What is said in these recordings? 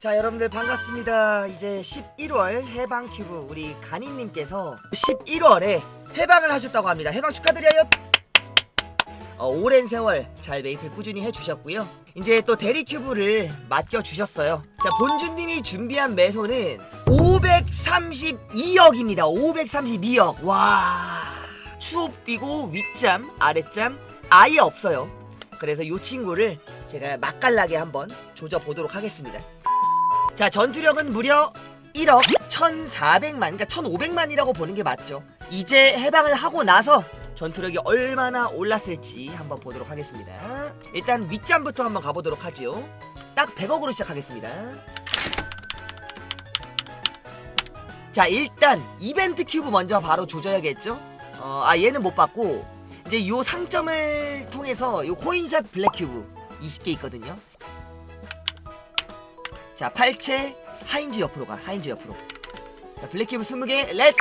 자 여러분들 반갑습니다. 이제 11월 해방 큐브 우리 간이님께서 11월에 해방을 하셨다고 합니다. 해방 축하드려요. 어, 오랜 세월 잘 메이플 꾸준히 해주셨고요. 이제 또 대리 큐브를 맡겨주셨어요. 자 본주님이 준비한 매소는 532억입니다. 532억. 와 추업비고 윗잠 아랫잠 아예 없어요. 그래서 이 친구를 제가 맛깔나게 한번 조져보도록 하겠습니다 자 전투력은 무려 1억 1400만 그러니까 1500만이라고 보는 게 맞죠. 이제 해방을 하고 나서 전투력이 얼마나 올랐을지 한번 보도록 하겠습니다. 일단 윗잠부터 한번 가보도록 하지요. 딱 100억으로 시작하겠습니다. 자 일단 이벤트 큐브 먼저 바로 조져야겠죠? 어, 아 얘는 못 받고 이제 요 상점을 통해서 요 코인샵 블랙 큐브 20개 있거든요 자 팔체 하인즈 옆으로 가 하인즈 옆으로. 자 블랙큐브 20개 렛츠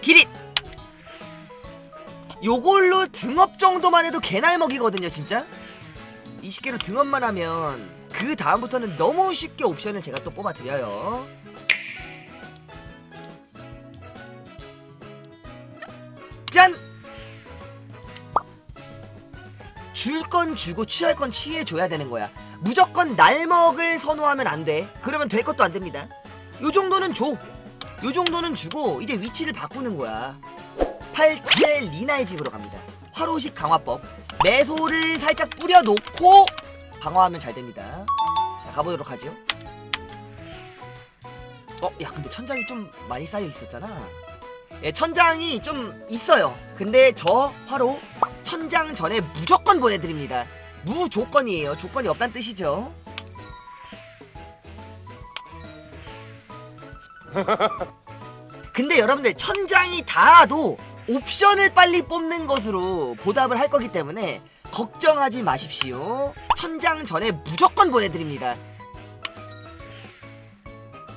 기릿 요걸로 등업 정도만 해도 개날 먹이거든요 진짜? 20개로 등업만 하면 그 다음부터는 너무 쉽게 옵션을 제가 또 뽑아 드려요. 짠! 줄 건 주고 취할 건 취해 줘야 되는 거야 무조건 날먹을 선호하면 안 돼. 그러면 될 것도 안 됩니다. 요 정도는 줘. 요 정도는 주고 이제 위치를 바꾸는 거야. 팔째 리나의 집으로 갑니다. 화로식 강화법. 매소를 살짝 뿌려놓고 강화하면 잘 됩니다. 자, 가보도록 하죠. 어, 야, 근데 천장이 좀 많이 쌓여 있었잖아. 예, 천장이 좀 있어요. 근데 저 화로 천장 전에 무조건 보내드립니다. 무조건이에요. 조건이 없다는 뜻이죠. 근데 여러분들 천장이 닿아도 옵션을 빨리 뽑는 것으로 보답을 할 거기 때문에 걱정하지 마십시오. 천장 전에 무조건 보내드립니다.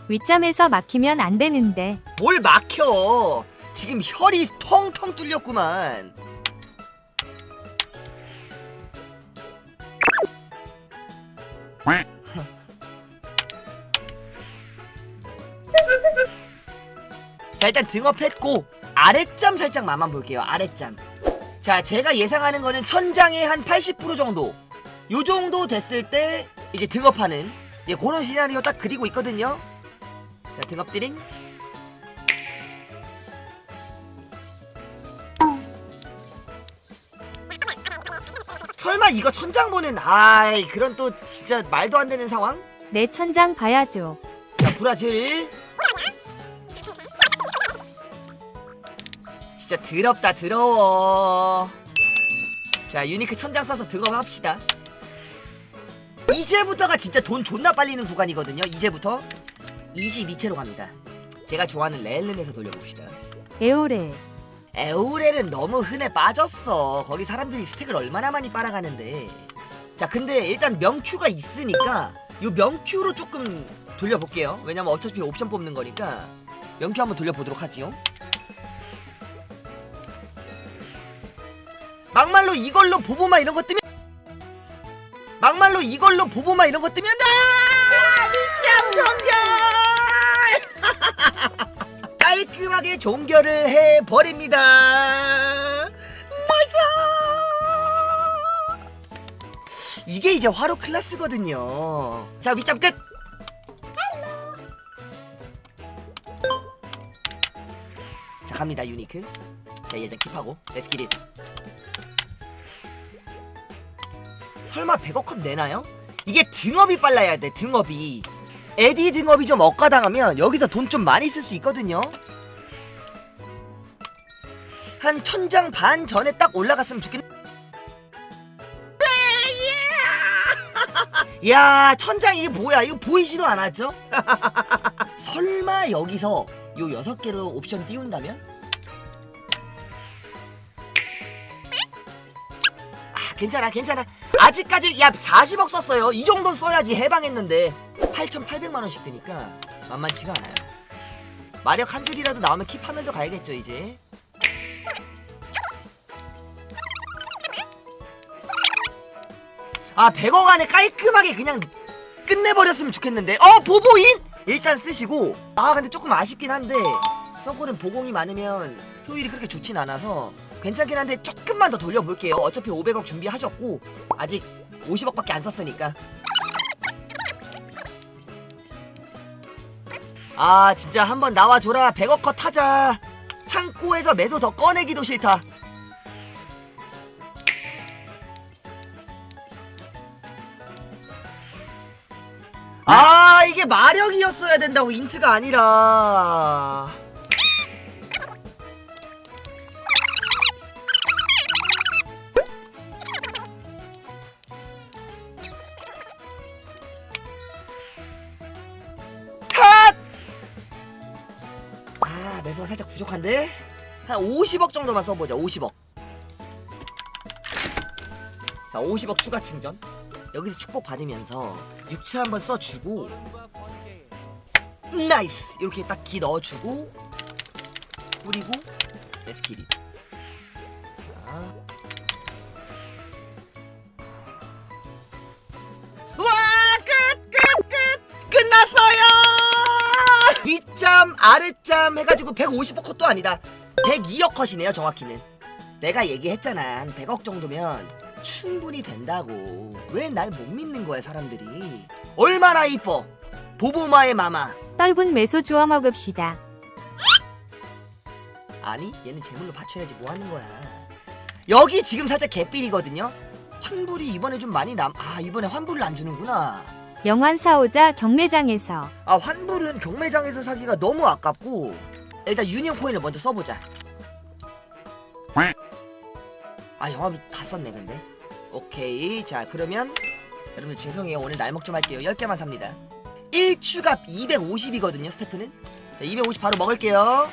윗잠에서 막히면 안 되는데 뭘 막혀? 지금 혈이 텅텅 뚫렸구만. 자 일단 등업했고 아랫점 살짝 맛만 볼게요 아랫점 자 제가 예상하는 거는 천장의 한 80% 정도. 요 정도 됐을 때 이제 등업하는 예, 그런 시나리오 딱 그리고 있거든요. 자 등업 드링. 설마 이거 천장 보는 아이 그런 또 진짜 말도 안 되는 상황? 내 천장 봐야죠. 자 구라질 진짜 더럽다 더러워 자 유니크 천장 써서 합시다 이제부터가 진짜 돈 존나 빨리는 구간이거든요 이제부터 22채로 갑니다 제가 좋아하는 렐름에서 돌려봅시다 에오레 에우렐은 너무 흔해 빠졌어. 거기 사람들이 스택을 얼마나 많이 빨아가는데. 자, 근데 일단 명큐가 있으니까 이 명큐로 조금 돌려볼게요. 왜냐면 어차피 옵션 뽑는 거니까 명큐 한번 돌려보도록 하지요. 막말로 이걸로 보보마 이런 거 뜨면 막말로 이걸로 보보마 이런 거 뜨면 아! 미짱 정결! 깔끔하게 종결을 해 버립니다. 나이스! 이게 이제 화로 클래스거든요. 자, 윗잡 끝! 자, 갑니다, 유니크. 자, 일단 킵하고, 레스키릿. 설마 100억 컷 내나요? 이게 등업이 빨라야 돼, 등업이. 에디 등업이 좀 억가당하면 여기서 돈 좀 많이 쓸 수 있거든요. 한 천장 반 전에 딱 올라갔으면 좋겠. 야 천장 이게 뭐야? 이거 보이지도 않았죠? 설마 여기서 요 여섯 개로 옵션 띄운다면? 아 괜찮아 괜찮아 아직까지 야 40억 썼어요. 이 정도 써야지 해방했는데 8,800만 원씩 드니까 만만치가 않아요. 마력 한 줄이라도 나오면 킵하면서 가야겠죠 이제. 아 100억 안에 깔끔하게 그냥 끝내버렸으면 좋겠는데. 어 보보인? 일단 쓰시고. 아 근데 조금 아쉽긴 한데 서클은 보공이 많으면 효율이 그렇게 좋진 않아서 괜찮긴 한데 조금만 더 돌려볼게요. 어차피 500억 준비하셨고 아직 50억밖에 안 썼으니까. 아 진짜 한번 나와줘라. 100억 컷 하자. 창고에서 매도 더 꺼내기도 싫다. 아 이게 마력이었어야 된다고 인트가 아니라 매수가 살짝 부족한데? 한 50억 정도만 써보자 50억. 자 50억 추가 충전. 여기서 축복 받으면서 육체 한번 써주고 나이스! 이렇게 딱 기 넣어주고 뿌리고 에스키리. 자. 우와 끝끝 끝! 끝났어요! 윗점 아 랫점 해가지고 150억 컷도 아니다. 102억 컷이네요 정확히는. 내가 얘기했잖아. 한 100억 정도면 충분히 된다고. 왜 날 못 믿는 거야 사람들이? 얼마나 이뻐. 보보마의 마마. 떫은 매소 주워 먹읍시다. 아니 얘는 제물로 받쳐야지 뭐 하는 거야. 여기 지금 살짝 개삘이거든요? 환불이 이번에 좀 많이 남 아 이번에 환불을 안 주는구나 영환 사오자 경매장에서. 아 환불은 경매장에서 사기가 너무 아깝고 일단 유니온 코인을 먼저 써보자. 아 영화비 다 썼네 근데. 오케이 자 그러면 여러분 죄송해요. 오늘 날먹 좀 할게요. 10개만 삽니다. 1추갑 250이거든요 스태프는. 자250 바로 먹을게요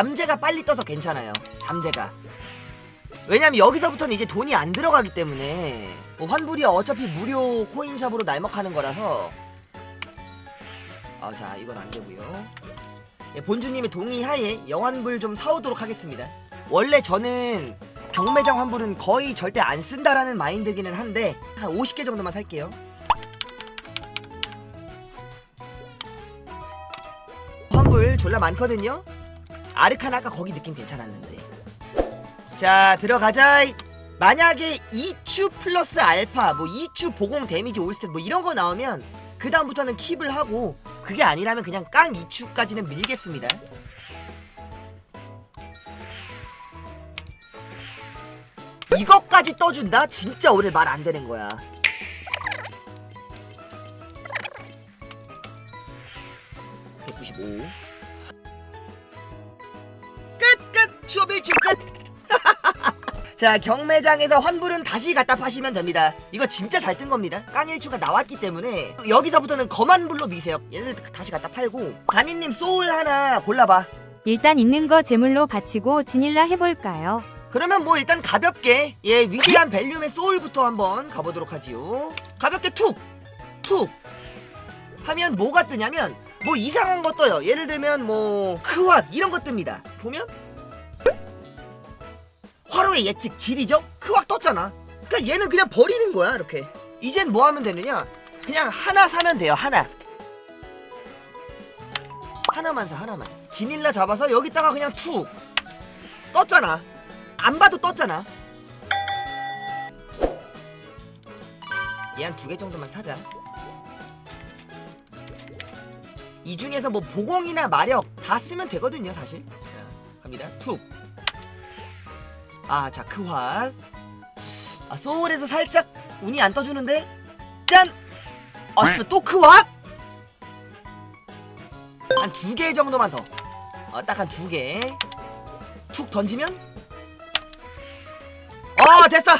잠재가 빨리 떠서 괜찮아요. 잠재가. 왜냐면 여기서부터는 이제 돈이 안 들어가기 때문에 뭐 환불이 어차피 무료 코인샵으로 날먹하는 거라서 아 자 이건 안 되고요. 예, 본주님의 동의하에 영환불 좀 사오도록 하겠습니다. 원래 저는 경매장 환불은 거의 절대 안 쓴다라는 마인드기는 한데 한 50개 정도만 살게요. 환불 졸라 많거든요. 아르카나 아까 거기 느낌 괜찮았는데. 자 들어가자. 만약에 2추 플러스 알파 뭐 2추 보공 데미지 올스텝 뭐 이런 거 나오면 그 다음부터는 킵을 하고 그게 아니라면 그냥 깡 2추까지는 밀겠습니다. 이것까지 떠준다? 진짜 오늘 말 안 되는 거야. (195) 추업일주 끝. 자 경매장에서 환불은 다시 갖다 파시면 됩니다. 이거 진짜 잘 뜬 겁니다. 깡일추가 나왔기 때문에 여기서부터는 거만불로 미세요. 얘를 다시 갖다 팔고 간이님 소울 하나 골라봐. 일단 있는 거 제물로 바치고 지닐라 해볼까요? 그러면 뭐 일단 가볍게 예 위대한 벨륨의 소울부터 한번 가보도록 하지요. 가볍게 툭 툭. 하면 뭐가 뜨냐면 뭐 이상한 거 떠요. 예를 들면 뭐 크왓 이런 거 뜹니다. 보면 화로의 예측 질이죠? 크왁 떴잖아. 그러니까 얘는 그냥 버리는 거야 이렇게. 이젠 뭐 하면 되느냐? 그냥 하나 사면 돼요 하나. 하나만 사 하나만. 지닐라 잡아서 여기다가 그냥 툭 떴잖아. 안 봐도 떴잖아. 얘 한 두 개 정도만 사자. 이 중에서 뭐 보공이나 마력 다 쓰면 되거든요, 사실. 자, 갑니다. 툭. 아, 자, 크활. 아, 소울에서 살짝 운이 안 떠주는데? 짠! 아, 씨발, 또 크활? 한두 개 정도만 더. 어, 딱 한 두 개. 툭 던지면? 어, 됐어!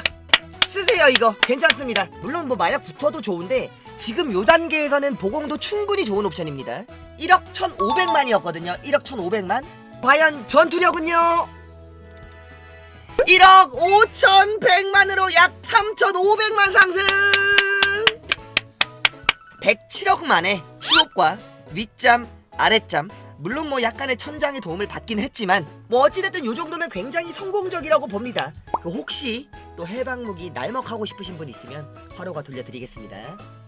쓰세요, 이거. 괜찮습니다. 물론 뭐 마약 붙어도 좋은데, 지금 요 단계에서는 보공도 충분히 좋은 옵션입니다. 1억 1,500만이었거든요. 1억 1,500만. 과연 전투력은요? 1억 5,100만으로 약 3,500만 상승! 107억 만에 추업과 윗잠, 아랫잠, 물론 뭐 약간의 천장의 도움을 받긴 했지만 뭐 어찌됐든 요 정도면 굉장히 성공적이라고 봅니다. 그 혹시 또 해방무기 날먹하고 싶으신 분 있으면 화로가 돌려드리겠습니다.